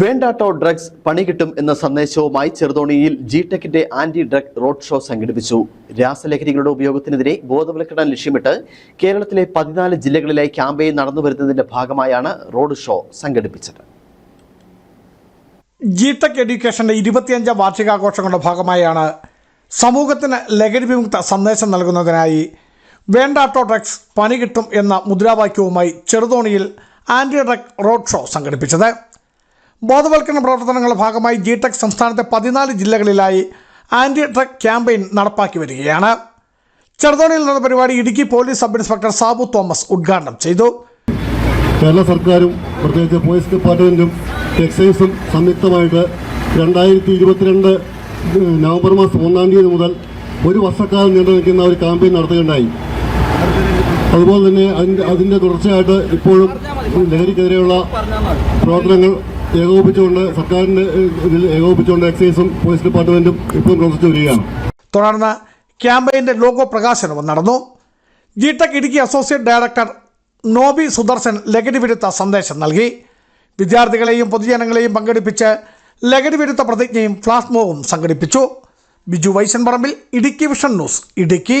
വേണ്ടാട്ടോ drugs പണി കിട്ടും എന്ന സന്ദേശവുമായി ചെറുതോണിയിൽ ജി ടെക്കിന്റെ ആന്റി ഡ്രഗ് റോഡ് ഷോ സംഘടിപ്പിച്ചു. രാസലഹരികളുടെ ഉപയോഗത്തിനെതിരെ ബോധവൽക്കരണം ലക്ഷ്യമിട്ട് കേരളത്തിലെ പതിനാല് ജില്ലകളിലായി ക്യാമ്പയിൻ നടന്നു വരുന്നതിന്റെ ഭാഗമായാണ് റോഡ് ഷോ സംഘടിപ്പിച്ചത്. ജി ടെക് എഡ്യൂക്കേഷന്റെ ഇരുപത്തിയഞ്ചാം വാർഷികാഘോഷങ്ങളുടെ ഭാഗമായാണ് സമൂഹത്തിന് ലഹരി വിമുക്ത സന്ദേശം നൽകുന്നതിനായി വേണ്ടാട്ടോ ഡ്രഗ്സ് പണി കിട്ടും എന്ന മുദ്രാവാക്യവുമായി ചെറുതോണിയിൽ ആന്റി ഡ്രഗ് റോഡ് ഷോ സംഘടിപ്പിച്ചത്. ബോധവൽക്കരണ പ്രവർത്തനങ്ങളുടെ ഭാഗമായി ജി ടെക് സംസ്ഥാനത്തെ പതിനാല് ജില്ലകളിലായി ആന്റി ഡ്രഗ് ക്യാമ്പയിൻ നടപ്പാക്കി വരികയാണ്. ചെറുതോണിയിൽ നടന്ന പരിപാടി Idukki police sub inspector Sabu Thomas ഉദ്ഘാടനം ചെയ്തു. കേരള സർക്കാരും പ്രത്യേകിച്ച് പോലീസ് ഡിപ്പാർട്ട്മെന്റും എക്സൈസും സംയുക്തമായിട്ട് രണ്ടായിരത്തി ഇരുപത്തിരണ്ട് നവംബർ മാസം ഒന്നാം തീയതി മുതൽ ഒരു വർഷക്കാലം നീണ്ടു നിൽക്കുന്ന ഒരു ക്യാമ്പയിൻ നടത്തുകയുണ്ടായി. അതുപോലെ തന്നെ അതിന്റെ അതിന്റെ തുടർച്ചയായിട്ട് ഇപ്പോഴും ലഹരിക്കെതിരെയുള്ള പ്രവർത്തനങ്ങൾ ഏകോപിപ്പിച്ചുകൊണ്ട് സർക്കാരിന്റെ ഇതിൽ ഏകോപിപ്പിച്ചുകൊണ്ട് എക്സൈസും പോലീസ് ഡിപ്പാർട്ട്മെന്റും ഇപ്പോഴും പ്രവർത്തിച്ചു വരികയാണ്. തുടർന്ന് ക്യാമ്പയിന്റെ ലോഗോ പ്രകാശനവും നടന്നു. G tech Idukki associate director Nobi Sudarshan ലഹരി വിരുദ്ധ സന്ദേശം നൽകി. വിദ്യാർത്ഥികളെയും പൊതുജനങ്ങളെയും പങ്കെടുപ്പിച്ച് ലഹരി വിരുദ്ധ പ്രതിജ്ഞയും ഫ്ലാഷ് മോവും സംഘടിപ്പിച്ചു. Biju Vaishan Parambil Idukki vision news Idukki.